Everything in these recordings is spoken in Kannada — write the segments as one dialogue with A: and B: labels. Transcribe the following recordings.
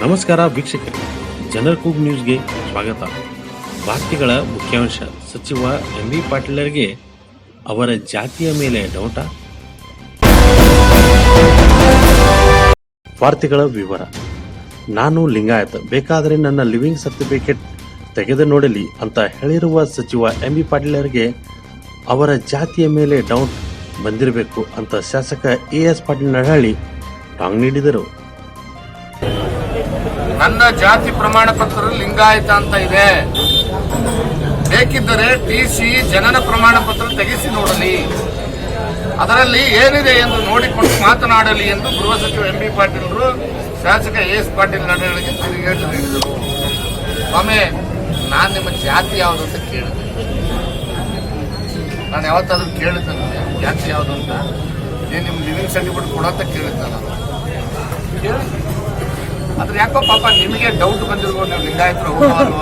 A: ನಮಸ್ಕಾರ ವೀಕ್ಷಕರೇ. ಜನರ ಕೂಗ್ ನ್ಯೂಸ್ಗೆ ಸ್ವಾಗತ. ವಾರ್ತೆಗಳ ಮುಖ್ಯಾಂಶ ಸಚಿವ ಎಂ ಬಿ ಪಾಟೀಲರಿಗೆ ಅವರ ಜಾತಿಯ ಮೇಲೆ ಡೌಟ. ವಾರ್ತೆಗಳ ವಿವರ. ನಾನು ಲಿಂಗಾಯತ. ಬೇಕಾದರೆ ನನ್ನ ಲಿವಿಂಗ್ ಸರ್ಟಿಫಿಕೇಟ್ ತೆಗೆದು ನೋಡಲಿ ಅಂತ ಹೇಳಿರುವ ಸಚಿವ ಎಂ ಬಿ ಪಾಟೀಲರಿಗೆ ಅವರ ಜಾತಿಯ ಮೇಲೆ ಡೌಟ್ ಬಂದಿರಬೇಕು ಅಂತ ಶಾಸಕ ಎ ಎಸ್ ಪಾಟೀಲ್ ನಡಹಳ್ಳಿ ಟಾಂಗ್ ನೀಡಿದರು.
B: ನನ್ನ ಜಾತಿ ಪ್ರಮಾಣ ಪತ್ರ ಲಿಂಗಾಯತ ಅಂತ ಇದೆ. ಬೇಕಿದ್ದರೆ ಟಿ ಸಿ ಜನನ ಪ್ರಮಾಣ ಪತ್ರ ತೆಗೆಸಿ ನೋಡಲಿ. ಅದರಲ್ಲಿ ಏನಿದೆ ಎಂದು ನೋಡಿಕೊಂಡು ಮಾತನಾಡಲಿ ಎಂದು ಗೃಹ ಸಚಿವ ಎಂ ಬಿ ಪಾಟೀಲರು ಶಾಸಕ ಎ ಎಸ್ ಪಾಟೀಲ್ ನಡವಳಿಕೆ ತಿರುಗೇಟು ನೀಡಿದರು. ಒಮ್ಮೆ ನಾನು ನಿಮ್ಮ ಜಾತಿ ಯಾವುದು ಅಂತ ಕೇಳಿದೆ ನಾನು ಯಾವತ್ತಾದ್ರೂ ಕೇಳಿದ್ದೆ ಜಾತಿ ಯಾವುದು ಅಂತ. ಏನು ನಿಮ್ಮ ಲಿವಿಂಗ್ ಸರ್ಟಿಫಿಕೇಟ್ ಕೊಡಂತ ಕೇಳಿದ್ದೆ ನಾನು ಆದ್ರೆ ಯಾಕೋ ಪಾಪ ನಿಮಗೆ ಡೌಟ್ ಬಂದಿರ್ಬೋದು ನೀವು ಲಿಂಗಾಯತರು ಹೌದು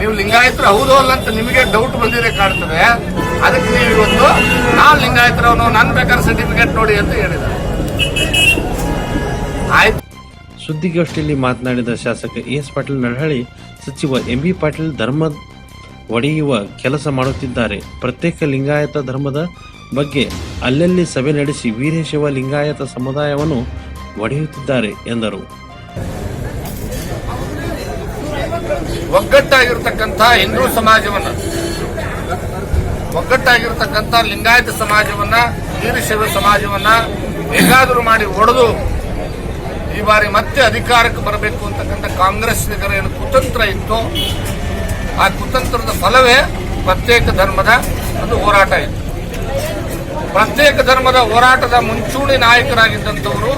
B: ನೀವು ಲಿಂಗಾಯತರು ಹೌದು ಅಲ್ಲ ಅಂತ ನಿಮಗೆ ಡೌಟ್ ಬಂದಿದೆ ಕಾಣ್ತದೆ. ಅದಕ್ಕೆ ನೀವು ಇವತ್ತು ನಾನು ಲಿಂಗಾಯತರವನು, ನನ್ ಬೇಕಾದ್ರೆ ಸರ್ಟಿಫಿಕೇಟ್ ನೋಡಿ ಅಂತ ಹೇಳಿದ್ದಾರೆ. ಆಯ್ತು.
A: ಸುದ್ದಿಗೋಷ್ಠಿಯಲ್ಲಿ ಮಾತನಾಡಿದ ಶಾಸಕ ಎಸ್ ಪಾಟೀಲ್ ನಡಹಳ್ಳಿ ಸಚಿವ ಎಂ ಬಿ ಪಾಟೀಲ್ ಧರ್ಮ ಒಡೆಯುವ ಕೆಲಸ ಮಾಡುತ್ತಿದ್ದಾರೆ. ಪ್ರತ್ಯೇಕ ಲಿಂಗಾಯತ ಧರ್ಮದ ಬಗ್ಗೆ ಅಲ್ಲಲ್ಲಿ ಸಭೆ ನಡೆಸಿ ವೀರಶೈವ ಲಿಂಗಾಯತ ಸಮುದಾಯವನ್ನು ಒಡೆಯುತ್ತಿದ್ದಾರೆ ಎಂದರು.
B: ಒಗ್ಗಟ್ಟಾಗಿರ್ತಕ್ಕಂಥ ಹಿಂದೂ ಸಮಾಜವನ್ನ, ಒಗ್ಗಟ್ಟಾಗಿರ್ತಕ್ಕಂಥ ಲಿಂಗಾಯತ ಸಮಾಜವನ್ನ ವೀರಶೈವ ಸಮಾಜವನ್ನ ಹೇಗಾದರೂ ಮಾಡಿ ಒಡೆದು ಈ ಬಾರಿ ಮತ್ತೆ ಅಧಿಕಾರಕ್ಕೆ ಬರಬೇಕು ಅಂತಕ್ಕಂಥ ಕಾಂಗ್ರೆಸ್ ಏನು ಕುತಂತ್ರ ಇತ್ತು, ಆ ಕುತಂತ್ರದ ಫಲವೇ ಪ್ರತ್ಯೇಕ ಧರ್ಮದ ಒಂದು ಹೋರಾಟ ಇತ್ತು. ಪ್ರತ್ಯೇಕ ಧರ್ಮದ ಹೋರಾಟದ ಮುಂಚೂಣಿ ನಾಯಕರಾಗಿದ್ದಂಥವರು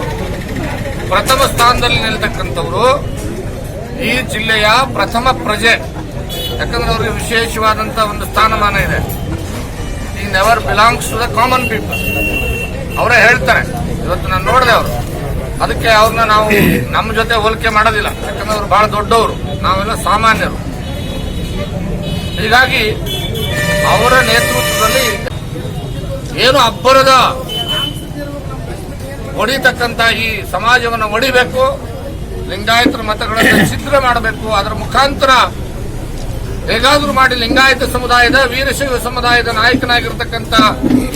B: ಪ್ರಥಮ ಸ್ಥಾನದಲ್ಲಿ ನಿಲ್ತಕ್ಕಂಥವರು ಈ ಜಿಲ್ಲೆಯ ಪ್ರಥಮ ಪ್ರಜೆ. ಯಾಕಂದ್ರೆ ಅವರಿಗೆ ವಿಶೇಷವಾದಂತ ಒಂದು ಸ್ಥಾನಮಾನ ಇದೆ. ಈ never belongs to the common people ಅವರೇ ಹೇಳ್ತಾರೆ. ಇವತ್ತು ನಾನು ನೋಡಿದೆ ಅವರು. ಅದಕ್ಕೆ ಅವ್ರನ್ನ ನಾವು ನಮ್ಮ ಜೊತೆ ಹೋಲಿಕೆ ಮಾಡೋದಿಲ್ಲ. ಯಾಕಂದ್ರೆ ಅವರು ಬಹಳ ದೊಡ್ಡವರು. ನಾವೆಲ್ಲ ಸಾಮಾನ್ಯರು. ಹೀಗಾಗಿ ಅವರ ನೇತೃತ್ವದಲ್ಲಿ ಏನು ಅಬ್ಬರದ ಹೊಡಿತಕ್ಕಂತ ಈ ಸಮಾಜವನ್ನು ಒಡಿಬೇಕು, ಲಿಂಗಾಯತರ ಮತಗಳನ್ನು ಛಿದ್ರ ಮಾಡಬೇಕು, ಅದರ ಮುಖಾಂತರ ಹೇಗಾದರೂ ಮಾಡಿ ಲಿಂಗಾಯತ ಸಮುದಾಯದ, ವೀರಶೈವ ಸಮುದಾಯದ ನಾಯಕನಾಗಿರ್ತಕ್ಕಂಥ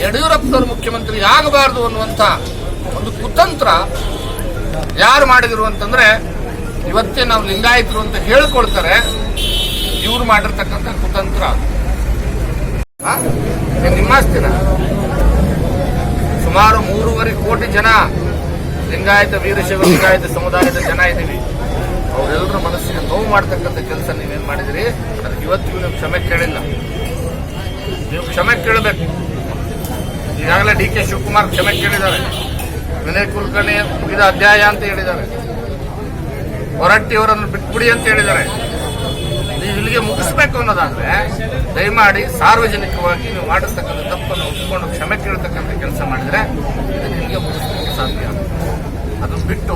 B: ಯಡಿಯೂರಪ್ಪನವರು ಮುಖ್ಯಮಂತ್ರಿ ಆಗಬಾರದು ಅನ್ನುವಂತ ಒಂದು ಕುತಂತ್ರ ಯಾರು ಮಾಡಿದ್ರು ಅಂತಂದ್ರೆ, ಇವತ್ತೇ ನಾವು ಲಿಂಗಾಯತರು ಅಂತ ಹೇಳ್ಕೊಳ್ತಾರೆ, ಇವ್ರು ಮಾಡಿರ್ತಕ್ಕಂಥ ಕುತಂತ್ರ ಆ? ಸುಮಾರು ಮೂರುವರೆ ಕೋಟಿ ಜನ ಲಿಂಗಾಯತ, ವೀರಶೈವ, ಲಿಂಗಾಯತ ಸಮುದಾಯದ ಜನ ಇದ್ದೀವಿ. ಅವರೆಲ್ಲರ ಮನಸ್ಸಿಗೆ ನೋವು ಮಾಡ್ತಕ್ಕಂಥ ಕೆಲಸ ನೀವೇನ್ ಮಾಡಿದಿರಿ? ಅದಕ್ಕೆ ಇವತ್ತಿಗೂ ನೀವು ಕ್ಷಮೆ ಕೇಳಿಲ್ಲ. ನೀವು ಕ್ಷಮೆ ಕೇಳಬೇಕು. ಈಗಾಗಲೇ ಡಿ ಕೆ ಶಿವಕುಮಾರ್ ಕ್ಷಮೆ ಕೇಳಿದ್ದಾರೆ. ವಿನಯ್ ಕುಲಕರ್ಣಿ ಮುಗಿದ ಅಧ್ಯಾಯ ಅಂತ ಹೇಳಿದ್ದಾರೆ. ಹೊರಟ್ಟಿಯವರನ್ನು ಬಿಟ್ಬಿಡಿ ಅಂತ ಹೇಳಿದ್ದಾರೆ. ಇಲ್ಲಿಗೆ ಮುಗಿಸ್ಬೇಕು ಅನ್ನೋದಾದ್ರೆ, ದಯಮಾಡಿ ಸಾರ್ವಜನಿಕವಾಗಿ ನೀವು ಮಾಡಿರ್ತಕ್ಕಂಥ ತಪ್ಪನ್ನು ಒಪ್ಪಿಕೊಂಡು ಕ್ಷಮೆ ಕೇಳತಕ್ಕಂಥ ಕೆಲಸ ಮಾಡಿದ್ರೆ ನಿಮಗೆ ಮುಗಿಸ್ಲಿಕ್ಕೆ ಸಾಧ್ಯ. ಅದು ಬಿಟ್ಟು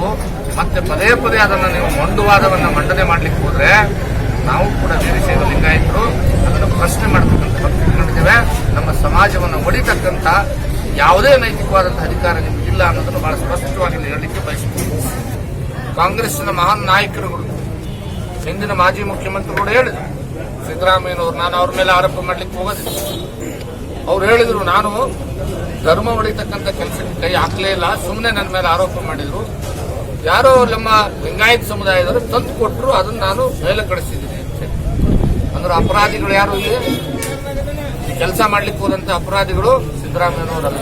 B: ಮತ್ತೆ ಪದೇ ಪದೇ ಅದನ್ನು ನೀವು ಮಂಡುವಾದವನ್ನು ಮಂಡನೆ ಮಾಡ್ಲಿಕ್ಕೆ ಹೋದ್ರೆ ನಾವು ಕೂಡ ವೀರಶೈವ ಲಿಂಗಾಯತರು ಅದನ್ನು ಪ್ರಶ್ನೆ ಮಾಡತಕ್ಕಂಥ ಕಂಡಿದ್ದೇವೆ ನಮ್ಮ ಸಮಾಜವನ್ನು ಒಡಿತಕ್ಕಂಥ ಯಾವುದೇ ನೈತಿಕವಾದಂತಹ ಅಧಿಕಾರ ನಿಮಗಿಲ್ಲ ಅನ್ನೋದನ್ನು ಬಹಳ ಸ್ಪಷ್ಟವಾಗಿ ಹೇಳಲಿಕ್ಕೆ ಬಯಸ್ತೀವಿ ಕಾಂಗ್ರೆಸ್ನ ಮಹಾನ್ ನಾಯಕರುಗಳು ಹಿಂದಿನ ಮಾಜಿ ಮುಖ್ಯಮಂತ್ರಿಗಳು ಹೇಳಿದ್ರು. ಸಿದ್ದರಾಮಯ್ಯನವರು, ನಾನು ಅವ್ರ ಮೇಲೆ ಆರೋಪ ಮಾಡ್ಲಿಕ್ಕೆ ಹೋಗೋದಿಲ್ಲ. ಅವ್ರು ಹೇಳಿದ್ರು, ನಾನು ಧರ್ಮ ಒಳಿತಕ್ಕಂಥ ಕೆಲಸಕ್ಕೆ ಕೈ ಹಾಕಲೇ ಇಲ್ಲ ಸುಮ್ಮನೆ ನನ್ನ ಮೇಲೆ ಆರೋಪ ಮಾಡಿದ್ರು. ಯಾರೋ ನಮ್ಮ ಲಿಂಗಾಯತ್ ಸಮುದಾಯದವರು ತಂದು ಕೊಟ್ಟರು ಅದನ್ನು ನಾನು ಮೇಲೆ ಕಳಿಸಿದ್ದೀನಿ. ಅಂದ್ರೆ ಅಪರಾಧಿಗಳು ಯಾರು ಇಲ್ಲಿ? ಕೆಲಸ ಮಾಡ್ಲಿಕ್ಕೆ ಹೋದಂತ ಅಪರಾಧಿಗಳು ಸಿದ್ದರಾಮಯ್ಯನವರಲ್ಲ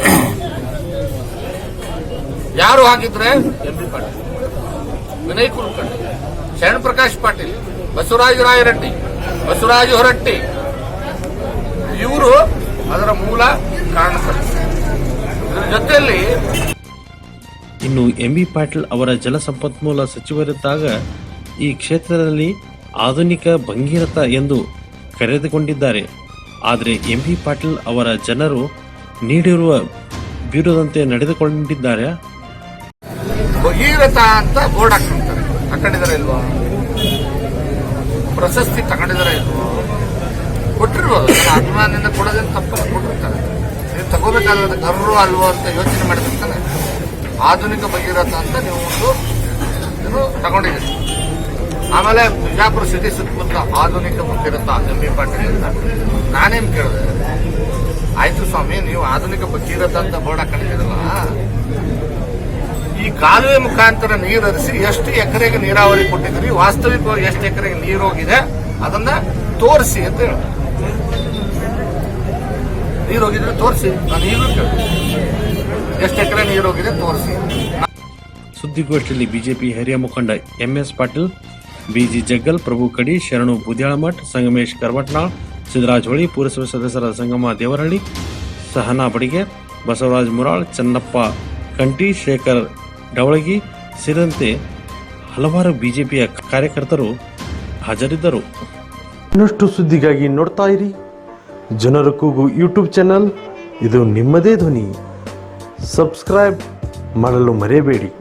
B: ಯಾರು ಹಾಕಿದ್ರೆ ಎಂ ಪಿ ಪಾಟೀಲ್, ವಿನಯ್ ಕುಲಕರ್ಣಿ. ಶರಣ್ ಪ್ರಕಾಶ್ ಪಾಟೀಲ್ ಬಸವರಾಜ ರಾಯರಟ್ಟಿ ಬಸವರಾಜ ಹೊರಟ್ಟಿ. ಇವರು ಅದರ ಮೂಲ ಕಾರಣಕರ್ತರು ಇದರ ಜೊತೆಯಲ್ಲಿ
A: ಇನ್ನು ಎಂ ಬಿ ಪಾಟೀಲ್ ಅವರ ಜಲಸಂಪನ್ಮೂಲ ಸಚಿವರಿದ್ದಾಗ ಈ ಕ್ಷೇತ್ರದಲ್ಲಿ ಆಧುನಿಕ ಭಂಗೀರಥ ಎಂದು ಕರೆದುಕೊಂಡಿದ್ದಾರೆ. ಆದರೆ ಎಂ ಬಿ ಪಾಟೀಲ್ ಅವರ ಜನರು ನೀಡಿರುವ ಬೀರದಂತೆ ನಡೆದುಕೊಂಡಿದ್ದಾರೆ.
B: ಭಗೀರಥ ಅಂತ ಬೋರ್ಡ್ ಹಾಕೊಂಡಿದಾರೆ ಇಲ್ವಾ? ಪ್ರಶಸ್ತಿ ತಗೊಂಡಿದಾರೆ ಇಲ್ವಾ? ಕೊಟ್ಟಿರ್ಬೋದು ಅಭಿಮಾನದಿಂದ ಕೊಡೋದೇನು ತಪ್ಪಲ್ಲ, ಕೊಟ್ಟಿರ್ತಾರೆ. ನೀವು ತಗೋಬೇಕಾದ್ರೆ ಗರ್ರು ಅಲ್ವೋ ಅಂತ ಯೋಚನೆ ಮಾಡಿದಿರ್ತಾನೆ ಆಧುನಿಕ ಭಗೀರಥ ಅಂತ ನೀವು ಒಂದು ಇದನ್ನು ತಗೊಂಡಿದ್ದೀರಿ. ಆಮೇಲೆ ಬಿಜಾಪುರ ಸಿಟಿ ಸುತ್ತಮುತ್ತ ಆಧುನಿಕ ಭಗೀರಥ, ಎಂ ಬಿ ಪಾಟೀಲ್ ಅಂತ. ನಾನೇನು ಕೇಳಿದೆ? ಆಯ್ತು ಸ್ವಾಮಿ, ನೀವು ಆಧುನಿಕ ಭಗೀರಥ ಅಂತ ಬೋರ್ಡ್ ಹಾಕೊಂಡಿದ್ದೀರಲ್ಲ. ಈ ಕಾಲುವೆ ಮುಖಾಂತರ ನೀರು ಹರಿಸಿ ಎಷ್ಟು ಎಕರೆಗೆ ನೀರಾವರಿ ಕೊಟ್ಟಿದ್ರಿ ವಾಸ್ತವಿಕವಾಗಿ ಎಷ್ಟು ಎಕರೆಗೆ ನೀರು ಹೋಗಿದೆ, ಅದನ್ನ ತೋರಿಸಿ ಅಂತ ಹೇಳಿ. ನೀರು ಹೋಗಿದ್ರೆ ತೋರಿಸಿ, ನಾನು ಈಗಲೂ ಎಷ್ಟು ಎಕರೆ ನೀರು ಹೋಗಿದೆ ತೋರಿಸಿ.
A: ಸುದ್ದಿಗೋಷ್ಠಿಯಲ್ಲಿ ಬಿಜೆಪಿ ಹಿರಿಯ ಮುಖಂಡ ಎಂಎಸ್ ಪಾಟೀಲ್, ಬಿಜಿ ಜಗ್ಗಲ್, ಪ್ರಭು ಕಡಿ, ಶರಣು ಬುದ್ಯಾಳಮಠ್ ಸಂಗಮೇಶ್ ಕರ್ಮಟ್ನಾಳ್ ಸಿದ್ದರಾಜ್ ಹೊಳಿ, ಪುರಸಭೆ ಸದಸ್ಯರಾದ ಸಂಗಮ ದೇವರಹಳ್ಳಿ, ಸಹನಾ ಬಡಿಗೆ, ಬಸವರಾಜ್ ಮುರಾಳ್, ಚನ್ನಪ್ಪ ಕಂಟಿ ಶೇಖರ್ ಡವಳಗಿ ಸೇರಿದಂತೆ ಹಲವಾರು ಬಿಜೆಪಿಯ ಕಾರ್ಯಕರ್ತರು ಹಾಜರಿದ್ದರು.
C: ಇನ್ನಷ್ಟು ಸುದ್ದಿಗಾಗಿ ನೋಡ್ತಾ ಇರಿ. ಜನರ ಕೂಗು ಯೂಟ್ಯೂಬ್ ಚಾನಲ್. ಇದು ನಿಮ್ಮದೇ ಧ್ವನಿ. ಸಬ್ಸ್ಕ್ರೈಬ್ ಮಾಡಲು ಮರೆಯಬೇಡಿ.